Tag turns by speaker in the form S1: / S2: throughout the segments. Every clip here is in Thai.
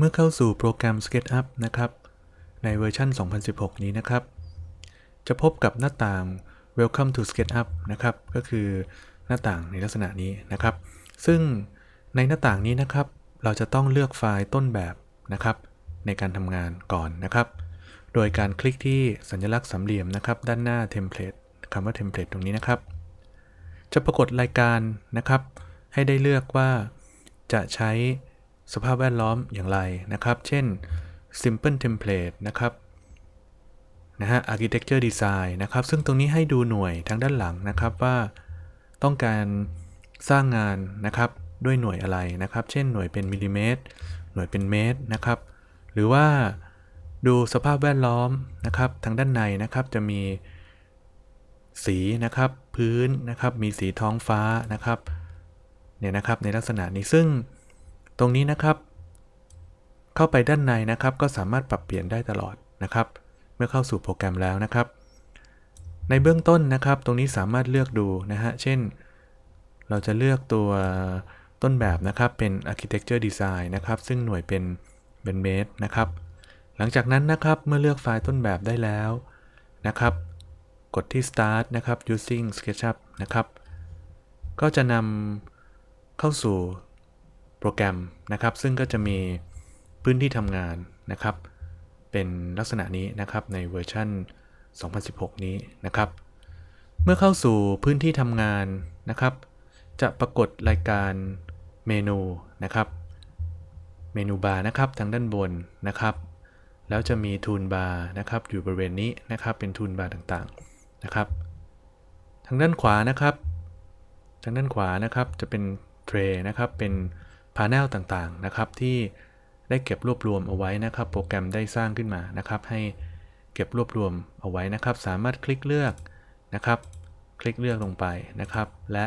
S1: เมื่อเข้าสู่โปรแกรม SketchUp นะครับ ในเวอร์ชัน 2016 นี้นะครับ จะพบกับหน้าต่าง Welcome to SketchUp นะครับ ก็คือหน้าต่างในลักษณะนี้นะครับ ซึ่งในหน้าต่างนี้นะครับ เราจะต้องเลือกไฟล์ต้นแบบนะครับ ในการทำงานก่อนนะครับ โดยการคลิกที่สัญลักษณ์สามเหลี่ยมนะครับ ด้านหน้า Template คำว่า Template ตรงนี้นะครับ จะปรากฏรายการนะครับ ให้ได้เลือกว่าจะใช้ สภาพแวดล้อมอย่างไรนะครับ เช่น simple template นะครับนะฮะ architecture design นะครับ ซึ่งตรงนี้ให้ดูหน่วยทางด้านหลังนะครับว่าต้องการสร้างงานนะครับด้วยหน่วยอะไรนะครับ เช่นหน่วยเป็นมิลลิเมตร หน่วยเป็นเมตรนะครับ หรือว่าดูสภาพแวดล้อมนะครับ ทางด้านในนะครับจะมีสีนะครับพื้นนะครับมีสีท้องฟ้านะครับเนี่ยนะครับในลักษณะนี้ซึ่ง ตรงนี้นะครับ เข้าไปด้านในนะครับ ก็สามารถปรับเปลี่ยนได้ตลอดนะครับ เมื่อเข้าสู่โปรแกรมแล้วนะครับ ในเบื้องต้นนะครับ ตรงนี้สามารถเลือกดูนะฮะ เช่น เราจะเลือกตัวต้นแบบนะครับเป็น architecture design นะครับ ซึ่งหน่วยเป็นเป็นเมตรนะครับ หลังจากนั้นนะครับ เมื่อเลือกไฟล์ต้นแบบได้แล้วนะครับ กดที่ start นะครับ using SketchUp นะครับ ก็จะนำเข้าสู่ โปรแกรมนะครับ ซึ่งก็จะมีพื้นที่ทำงานนะครับ เป็นลักษณะนี้นะครับในเวอร์ชัน2016 นี้นะครับ เมื่อเข้าสู่พื้นที่ทำงานนะครับ จะปรากฏรายการเมนูนะครับ เมนูบาร์นะครับทางด้านบนนะครับ แล้วจะมีทูลบาร์นะครับอยู่บริเวณนี้นะครับ เป็นทูลบาร์ต่างๆนะครับ ทางด้านขวานะครับ ทางด้านขวานะครับจะเป็นเทรนะครับเป็น พาเนลต่างๆนะครับที่ได้เก็บรวบรวมเอาไว้นะครับ โปรแกรมได้สร้างขึ้นมานะครับ ให้เก็บรวบรวมเอาไว้นะครับ สามารถคลิกเลือกนะครับ คลิกเลือกลงไปนะครับ และ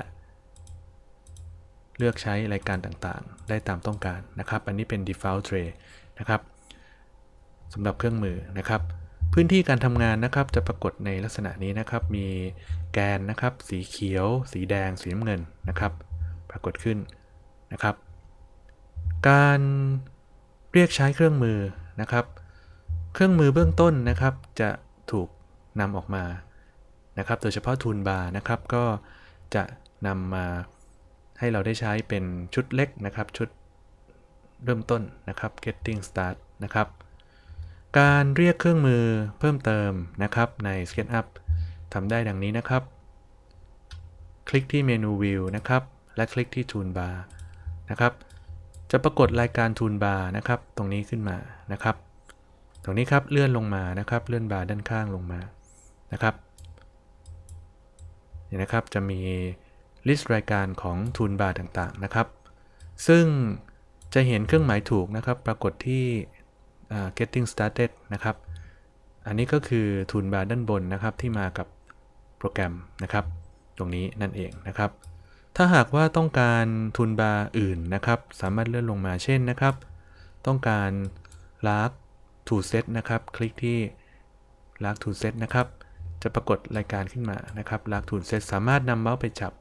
S1: เลือกใช้รายการต่างๆ ได้ตามต้องการนะครับ อันนี้เป็น default tray นะครับสำหรับเครื่องมือนะครับ พื้นที่การทำงานนะครับ จะปรากฏในลักษณะนี้นะครับ มีแกนนะครับ สีเขียว สีแดง สีน้ำเงินนะครับ ปรากฏขึ้นนะครับ การเรียกใช้เครื่องมือนะครับ เครื่องมือเบื้องต้นนะครับจะถูกนำออกมานะครับ โดยเฉพาะทูลบาร์นะครับก็จะนำมาให้เราได้ใช้เป็นชุดเล็กนะครับ ชุดเริ่มต้นนะครับ getting start นะครับ การเรียกเครื่องมือเพิ่มเติมนะครับใน SketchUp ทำได้ดังนี้นะครับ คลิกที่เมนู View นะครับ และคลิกที่ Toolbar นะครับ จะปรากฏรายการ Toolbar นะครับ ตรงนี้ขึ้นมานะครับ ตรงนี้ครับเลื่อนลงมานะครับ เลื่อนบาร์ด้านข้างลงมานะครับนี่นะครับจะมีลิสต์รายการของ Toolbar ต่างๆนะครับ ซึ่งจะเห็นเครื่องหมายถูกนะครับ ปรากฏที่ getting started นะครับ อันนี้ก็คือ Toolbar ด้านบนนะครับที่มากับโปรแกรมนะครับ ตรงนี้นั่นเองนะครับ ถ้าหากว่าต้องการ Toolbar อื่นนะครับ สามารถเลื่อนลงมาเช่นนะครับ ต้องการ Lark to set นะครับ คลิกที่ Lark to set นะครับ จะปรากฏรายการขึ้นมานะครับ Lark to set สามารถนำเมาส์ไปจับ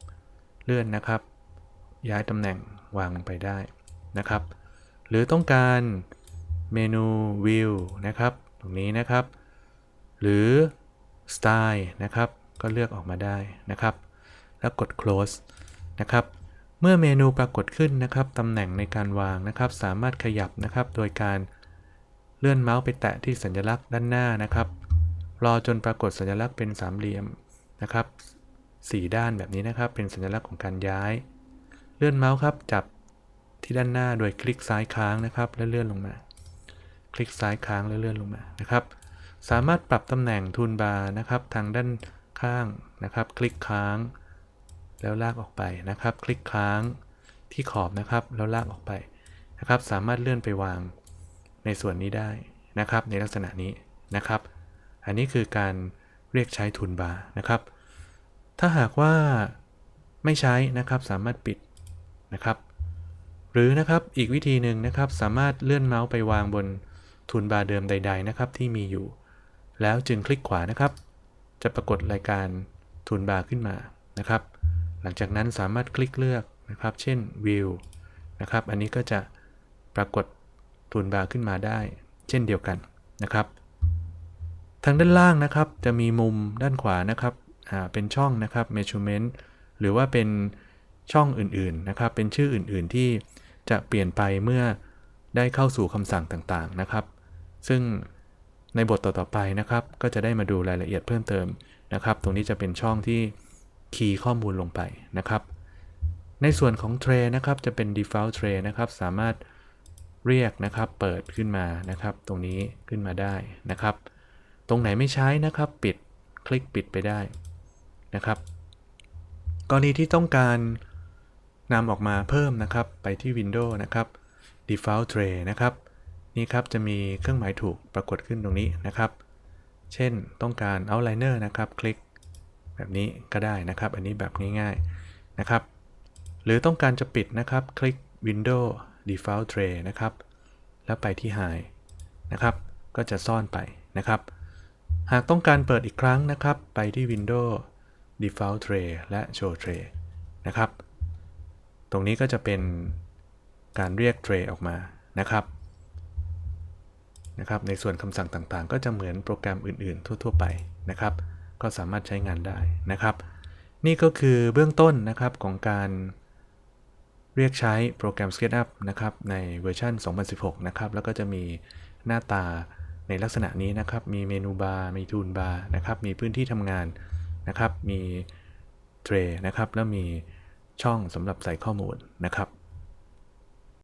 S1: เลื่อนนะครับ ย้ายตำแหน่งวางลงไปได้นะครับ หรือต้องการเมนู View นะครับ ตรงนี้นะครับ หรือ Style นะครับ ก็เลือกออกมาได้นะครับ แล้วกด close นะครับ เมื่อเมนูปรากฏขึ้นนะครับตำแหน่งในการวางนะครับ สามารถขยับนะครับ โดยการเลื่อนเมาส์ไปแตะที่สัญลักษณ์ด้านหน้านะครับ รอจนปรากฏสัญลักษณ์เป็นสามเหลี่ยมนะครับสี่ด้านแบบนี้นะครับ เป็นสัญลักษณ์ของการย้าย เลื่อนเมาส์ครับ จับที่ด้านหน้าโดยคลิกซ้ายค้างนะครับ และเลื่อนลงมา คลิกซ้ายค้างแล้วเลื่อนลงมานะครับ สามารถปรับตำแหน่งทูลบาร์นะครับ ทางด้านข้างนะครับ คลิกค้าง แล้วลากออกไปนะครับ คลิกค้างที่ขอบนะครับ แล้วลากออกไปนะครับ สามารถเลื่อนไปวางในส่วนนี้ได้นะครับ ในลักษณะนี้นะครับ อันนี้คือการเรียกใช้ทูลบาร์นะครับ ถ้าหากว่าไม่ใช้นะครับสามารถปิดนะครับ หรือนะครับอีกวิธีหนึ่งนะครับ สามารถเลื่อนเมาส์ไปวางบนทูลบาร์เดิมใด ๆ นะครับ ที่มีอยู่ แล้วจึงคลิกขวานะครับ จะปรากฏรายการทูลบาร์ขึ้นมานะครับ หลังจากนั้นสามารถคลิกเลือกนะครับ เช่น View นะครับ อันนี้ก็จะปรากฏทูลบาร์ขึ้นมาได้ เช่นเดียวกันนะครับ ทางด้านล่างนะครับจะมีมุมด้านขวานะครับอ่าเป็นช่องนะครับ measurement หรือว่าเป็นช่องอื่นๆนะครับ เป็นชื่ออื่นๆที่จะเปลี่ยนไปเมื่อได้เข้าสู่คำสั่งต่างๆนะครับ ซึ่งในบทต่อๆไปนะครับ ก็จะได้มาดูรายละเอียดเพิ่มเติมนะครับ ตรงนี้จะเป็นช่องที่ คีย์ข้อมูลลงไปนะครับ ในส่วนของ tray นะครับจะเป็น default tray นะครับ สามารถเรียกนะครับเปิดขึ้นมานะครับ ตรงนี้ขึ้นมาได้นะครับ ตรงไหนไม่ใช้นะครับปิดคลิกปิดไปได้นะครับ กรณีที่ต้องการนำออกมาเพิ่มนะครับไปที่ Windows นะครับ default tray นะครับนี่ครับจะมีเครื่องหมายถูกปรากฏขึ้นตรงนี้นะครับ เช่นต้องการ outliner นะครับ คลิก แบบนี้ก็ได้นะครับ อันนี้แบบง่ายๆนะครับ หรือต้องการจะปิดนะครับ คลิก Window default tray นะครับ แล้วไปที่ high นะครับ ก็จะซ่อนไปนะครับ หากต้องการเปิดอีกครั้งนะครับ ไปที่ Window default tray และ show tray นะครับ ตรงนี้ก็จะเป็นการเรียก tray ออกมานะครับนะครับ ในส่วนคำสั่งต่างๆ ก็จะเหมือนโปรแกรมอื่นๆ ทั่ว ๆ ไปนะครับ ก็สามารถใช้งานได้นะครับ นี่ก็คือเบื้องต้นนะครับของการเรียกใช้โปรแกรม SketchUp นะครับในเวอร์ชัน2016 นะครับ แล้วก็จะมีหน้าตาในลักษณะนี้นะครับ มีเมนูบาร์ มีทูลบาร์นะครับ มีพื้นที่ทำงานนะครับ มีเทรนะครับ แล้วมีช่องสำหรับใส่ข้อมูลนะครับ